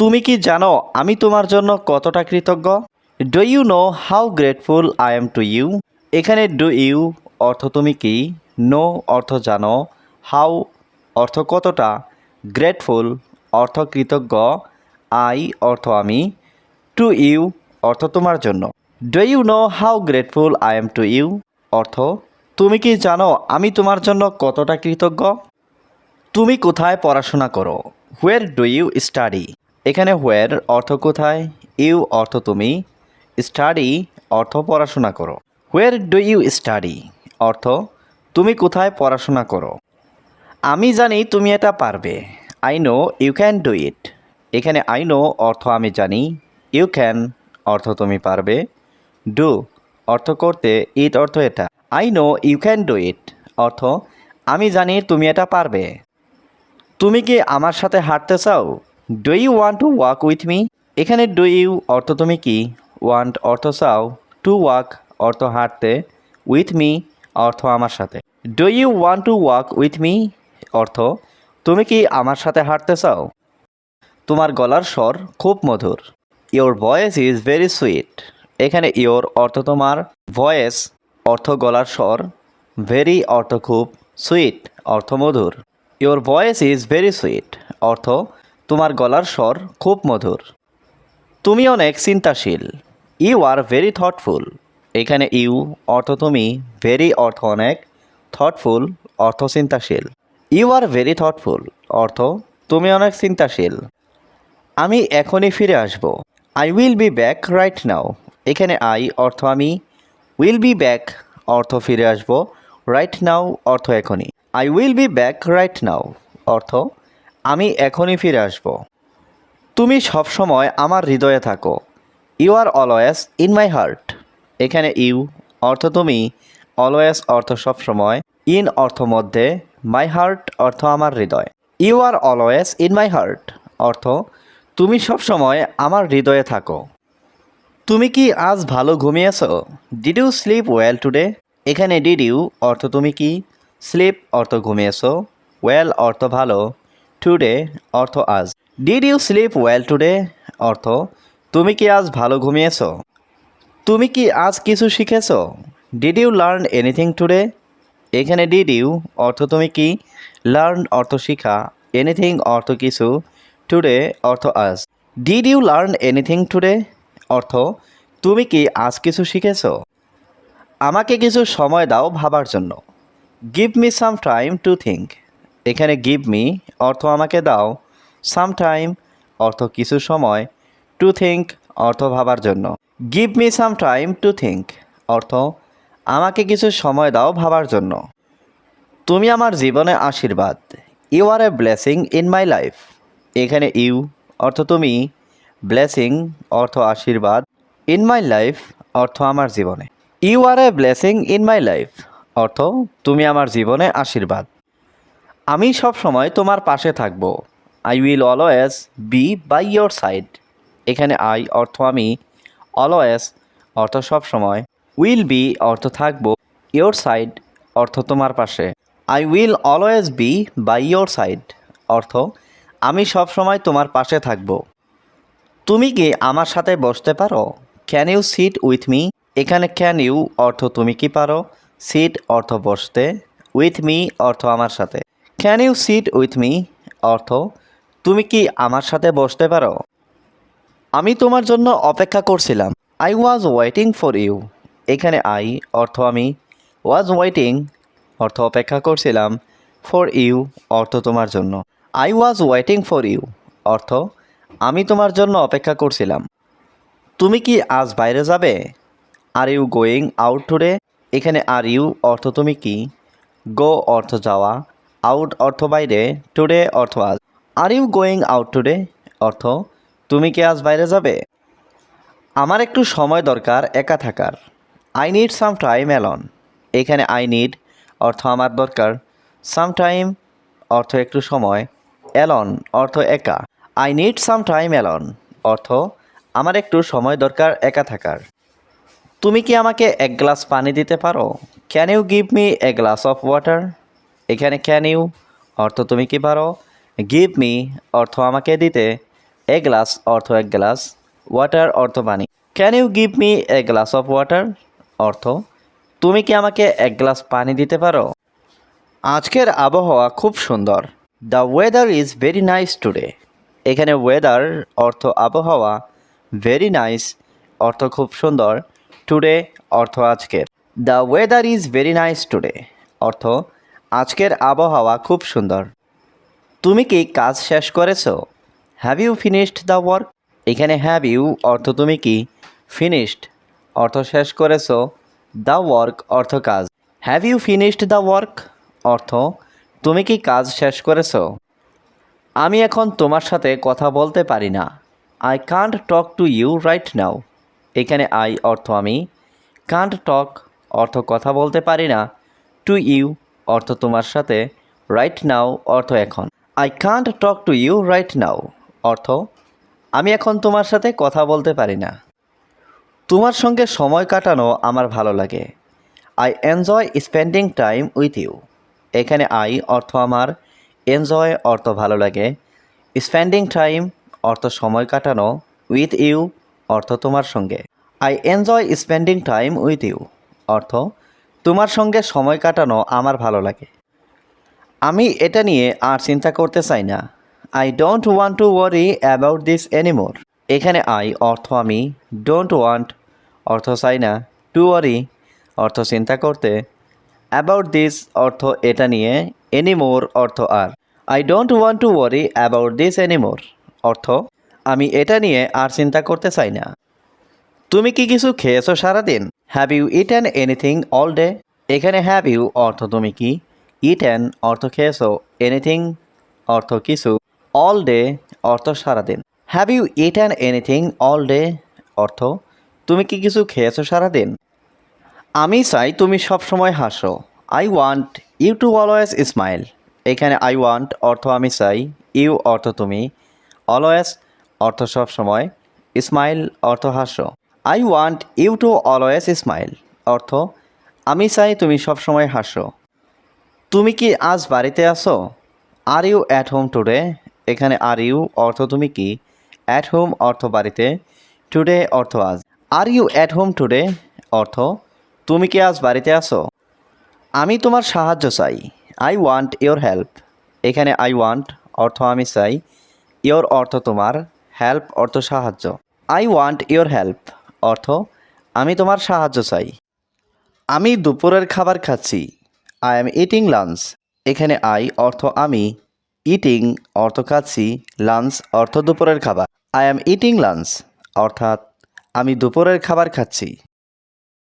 তুমি কি জানো আমি তোমার জন্য কতটা কৃতজ্ঞ? Do you know how grateful I am to you এখানে ডু ইউ অর্থ তুমি কি? নো অর্থ জানো। হাউ অর্থ কতটা? গ্রেটফুল অর্থ কৃতজ্ঞ। আই অর্থ আমি। টু ইউ অর্থ তোমার জন্য। Do you know how grateful I am to you অর্থ, তুমি কি জানো আমি তোমার জন্য কতটা কৃতজ্ঞ? তুমি কোথায় পড়াশোনা করো? হোয়ার ডু ইউ স্টাডি এখানে হোয়ার অর্থ কোথায় ইউ অর্থ তুমি স্টাডি অর্থ পড়াশোনা করো। হোয়ার ডু ইউ স্টাডি অর্থ, তুমি কোথায় পড়াশোনা করো। আমি জানি তুমি এটা পারবে। I know you can do it এখানে আই নো অর্থ আমি জানি। ইউ ক্যান অর্থ তুমি পারবে। ডু অর্থ করতে ইট অর্থ এটা। I know you can do it অর্থ, আমি জানি তুমি এটা পারবে। তুমি কি আমার সাথে হাঁটতে চাও? Do you want to walk with me এখানে ডু ইউ অর্থ তুমি কি? ওয়ান্ট অর্থ চাও। টু ওয়াক অর্থ হাঁটতে। উইথ মি অর্থ আমার সাথে। Do you want to walk with me অর্থ, তুমি কি আমার সাথে হাঁটতে চাও? তোমার গলার স্বর খুব মধুর। Your voice is very sweet এখানে ইওর অর্থ তোমার। ভয়েস অর্থ গলার স্বর। ভেরি অর্থ খুব সুইট অর্থ মধুর। Your voice is very sweet অর্থ তোমার গলার স্বর খুব মধুর। তুমি অনেক চিন্তাশীল। ইউ আর ভেরি থটফুল এখানে ইউ অর্থ তুমি ভেরি অর্থ অনেক। থটফুল অর্থ চিন্তাশীল। ইউ আর ভেরি থটফুল অর্থ, তুমি অনেক চিন্তাশীল। আমি এখনই ফিরে আসব। I will be back right now এখানে আই অর্থ আমি। উইল বি ব্যাক অর্থ ফিরে আসব। রাইট নাও অর্থ এখনই। I will be back right now অর্থ আমি এখনই ফিরে আসব। তুমি সবসময় আমার হৃদয়ে থাকো। You are always in my heart এখানে ইউ অর্থ তুমি অলওয়েস অর্থ সবসময় ইন অর্থ মধ্যে মাই হার্ট অর্থ আমার হৃদয়। You are always in my heart অর্থ, তুমি সবসময় আমার হৃদয়ে থাকো। তুমি কি আজ ভালো ঘুমিয়েছ? Did you sleep well today এখানে ডিড ইউ অর্থ তুমি কি? স্লিপ অর্থ ঘুমিয়েছ। ওয়েল অর্থ ভালো। টুডে অর্থ আজ। Did you sleep well today অর্থ, তুমি কি আজ ভালো ঘুমিয়েছ? তুমি কি আজ কিছু শিখেছ? Did you learn anything today এখানে ডিড ইউ অর্থ তুমি কি? লার্ন অর্থ শিখা। এনিথিং অর্থ কিছু। টুডে অর্থ আজ। Did you learn anything today অর্থ, তুমি কি আজ কিছু শিখেছ? আমাকে কিছু সময় দাও ভাবার জন্য। Give me some time to think এখানে গিভ মি অর্থ আমাকে দাও। সাম টাইম অর্থ কিছু সময়। টু থিঙ্ক অর্থ ভাবার জন্য। Give me some time to think অর্থ আমাকে কিছু সময় দাও ভাবার জন্য। তুমি আমার জীবনে আশীর্বাদ। You are a blessing in my life এখানে ইউ অর্থ তুমি। ব্লেসিং অর্থ আশীর্বাদ। ইন মাই লাইফ অর্থ আমার জীবনে। You are a blessing in my life অর্থ তুমি আমার জীবনে আশীর্বাদ। আমি সব সময় তোমার পাশে থাকব। I will always be by your side এখানে আই অর্থ আমি। অলওয়েজ অর্থ সব সময়। উইল বি অর্থ থাকব। ইয়োর সাইড অর্থ তোমার পাশে। I will always be by your side অর্থ, আমি সব সময় তোমার পাশে থাকব। তুমি কি আমার সাথে বসতে পারো? Can you sit with me এখানে ক্যান ইউ অর্থ তুমি কি পারো? সিট অর্থ বসতে। উইথ মি অর্থ আমার সাথে। Can you sit with me অর্থ, তুমি কি আমার সাথে বসতে পারো? আমি তোমার জন্য অপেক্ষা করছিলাম। I was waiting for you এখানে আই অর্থ আমি। ওয়াজ ওয়েটিং অর্থ অপেক্ষা করছিলাম। ফর ইউ অর্থ তোমার জন্য। I was waiting for you অর্থ, আমি তোমার জন্য অপেক্ষা করছিলাম। তুমি কি আজ বাইরে যাবে? Are you going out today এখানে আর ইউ অর্থ তুমি কি? গো অর্থ যাওয়া। আউট অর্থ বাইরে টুডে অর্থ আজ। Are you going out today অর্থ, তুমি কি আজ বাইরে যাবে? আমার একটু সময় দরকার, একা থাকার। I need some time alone এখানে আই নিড অর্থ আমার দরকার। সাম টাইম অর্থ একটু সময়। অ্যালন অর্থ একা। I need some time alone অর্থ, আমার একটু সময় দরকার, একা থাকার। তুমি কি আমাকে এক গ্লাস পানি দিতে পারো? Can you give me a glass of water এখানে ক্যান ইউ অর্থ তুমি কি পারো? গিভ মি অর্থ আমাকে দিতে। এ গ্লাস অর্থ এক গ্লাস ওয়াটার অর্থ পানি। Can you give me a glass of water অর্থ, তুমি কি আমাকে এক গ্লাস পানি দিতে পারো? আজকের আবহাওয়া খুব সুন্দর। The weather is very nice today এখানে ওয়েদার অর্থ আবহাওয়া। ভেরি নাইস অর্থ খুব সুন্দর। টুডে অর্থ আজকের। The weather is very nice today অর্থ আজকের আবহাওয়া খুব সুন্দর। তুমি কি কাজ শেষ করেছ? Have you finished the work এখানে হ্যাভ ইউ অর্থ তুমি কি? ফিনিশড অর্থ শেষ করেছ। দ্য ওয়ার্ক অর্থ কাজ। Have you finished the work অর্থ তুমি কি কাজ শেষ করেছ? আমি এখন তোমার সাথে কথা বলতে পারি না। I can't talk to you right now এখানে আই অর্থ আমি। কান্ট টক অর্থ কথা বলতে পারি না। টু ইউ অর্থ তোমার সাথে রাইট নাও অর্থ এখন। I can't talk to you right now অর্থ আমি এখন তোমার সাথে কথা বলতে পারি না। তোমার সঙ্গে সময় কাটানো আমার ভালো লাগে। I enjoy spending time with you এখানে আই অর্থ আমার। এনজয় অর্থ ভালো লাগে। স্পেন্ডিং টাইম অর্থ সময় কাটানো। উইথ ইউ অর্থ তোমার সঙ্গে। I enjoy spending time with you অর্থ তোমার সঙ্গে সময় কাটানো আমার ভালো লাগে। আমি এটা নিয়ে আর চিন্তা করতে চাই না। I don't want to worry about this anymore এখানে আই অর্থ আমি ডোন্ট ওয়ান্ট অর্থ চাই না। টু ওয়ারি অর্থ চিন্তা করতে। অ্যাবাউট দিস অর্থ এটা নিয়ে। এনিমোর অর্থ আর। I don't want to worry about this anymore অর্থ, আমি এটা নিয়ে আর চিন্তা করতে চাই না। তুমি কি কিছু খেয়েছো সারাদিন? Have you eat eaten anything all day এখানে হ্যাভ ইউ অর্থ তুমি কি? ইটেন অর্থ খেয়েছো। এনিথিং অর্থ কিছু। অল ডে অর্থ সারাদিন। Have you eaten anything all day অর্থ, তুমি কি কিছু খেয়েছো সারাদিন? আমি চাই তুমি সবসময় হাসো। I want you to always smile এখানে আই ওয়ান্ট অর্থ আমি চাই। ইউ অর্থ তুমি। অলওয়েজ অর্থ সবসময় স্মাইল অর্থ হাসো। I want you to always smile অর্থ, আমি চাই তুমি সবসময় হাসো। তুমি কি আজ বাড়িতে আসো are you at home today এখানে আর ইউ অর্থ, তুমি কি? অ্যাট হোম অর্থ, বাড়িতে। টুডে অর্থ, আজ। Are you at home today অর্থ, তুমি কি আজ বাড়িতে আসো আমি তোমার সাহায্য চাই। আই ওয়ান্ট ইয়োর হেল্প এখানে আই ওয়ান্ট অর্থ, আমি চাই। ইয়োর অর্থ, তোমার। হেল্প অর্থ, সাহায্য। আই ওয়ান্ট ইয়োর হেল্প অর্থ, আমি তোমার সাহায্য চাই। আমি দুপুরের খাবার খাচ্ছি। আই এম ইটিং লাঞ্চ এখানে আই অর্থ আমি। ইটিং অর্থ খাচ্ছি। লাঞ্চ অর্থ দুপুরের খাবার। আই এম ইটিং লাঞ্চ অর্থাৎ, আমি দুপুরের খাবার খাচ্ছি।